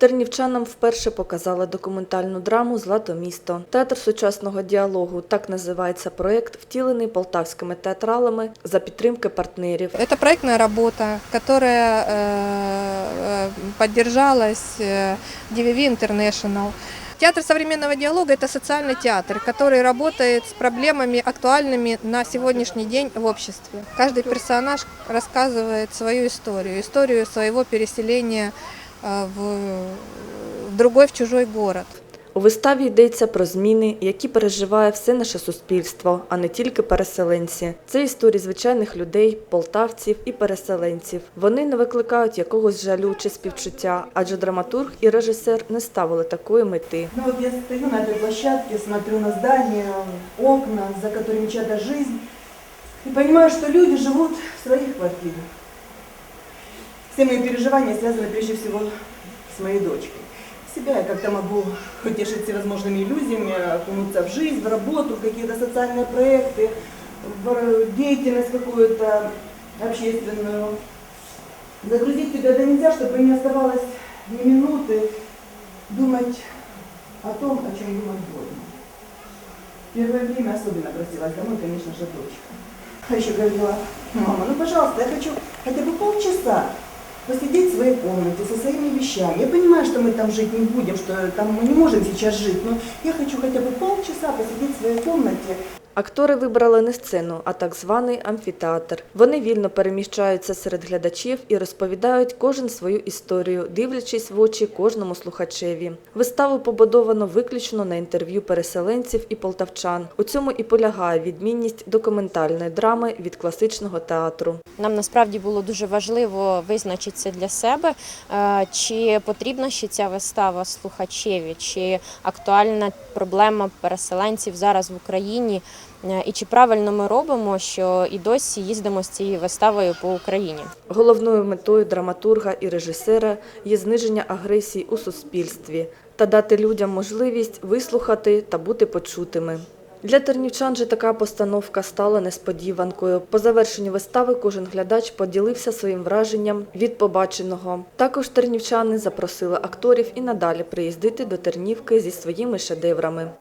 Тернівчанам вперше показали документальну драму Злато місто. Театр сучасного діалогу так називається проєкт, втілений полтавськими театралами за підтримки партнерів. Это проектная работа, которая э, э, поддержалась э, DVV International. Театр современного диалога – это социальный театр, который работает с проблемами актуальными на сегодняшний день в обществе. Каждый персонаж рассказывает свою историю, историю своего переселения э, в в другой, в чужой город. У виставі йдеться про зміни, які переживає все наше суспільство, а не тільки переселенці. Це історії звичайних людей, полтавців і переселенців. Вони не викликають якогось жалю чи співчуття, адже драматург і режисер не ставили такої мети. Ну вот я стою на этой площадке, смотрю на здания, окна, за которыми чья-то жизнь, и понимаю, что люди живут в своих квартирах. Все мои переживания связаны прежде всего с моей дочкой. Себя я как-то могу утешить всевозможными иллюзиями, окунуться в жизнь, в работу, в какие-то социальные проекты, в деятельность какую-то общественную. Загрузить себя да нельзя, чтобы не оставалось ни минуты думать о том, о чем думать больно. Первое время особенно просилась домой, конечно же, дочка. А еще говорила, мама, ну пожалуйста, я хочу хотя бы полчаса посидеть в своей комнате со своими вещами. Я понимаю, что мы там жить не будем, что там мы не можем сейчас жить, но я хочу хотя бы полчаса посидеть в своей комнате. Актори вибрали не сцену, а так званий амфітеатр. Вони вільно переміщаються серед глядачів і розповідають кожен свою історію, дивлячись в очі кожному слухачеві. Виставу побудовано виключно на інтерв'ю переселенців і полтавчан. У цьому і полягає відмінність документальної драми від класичного театру. Нам насправді було дуже важливо визначитися для себе, е, чи потрібна ще ця вистава слухачеві, чи актуальна проблема переселенців зараз в Україні, і чи правильно ми робимо, що і досі їздимо з цією виставою по Україні. Головною метою драматурга і режисера є зниження агресії у суспільстві та дати людям можливість вислухати та бути почутими. Для тернівчан же така постановка стала несподіванкою. По завершенню вистави кожен глядач поділився своїм враженням від побаченого. Також тернівчани запросили акторів і надалі приїздити до Тернівки зі своїми шедеврами.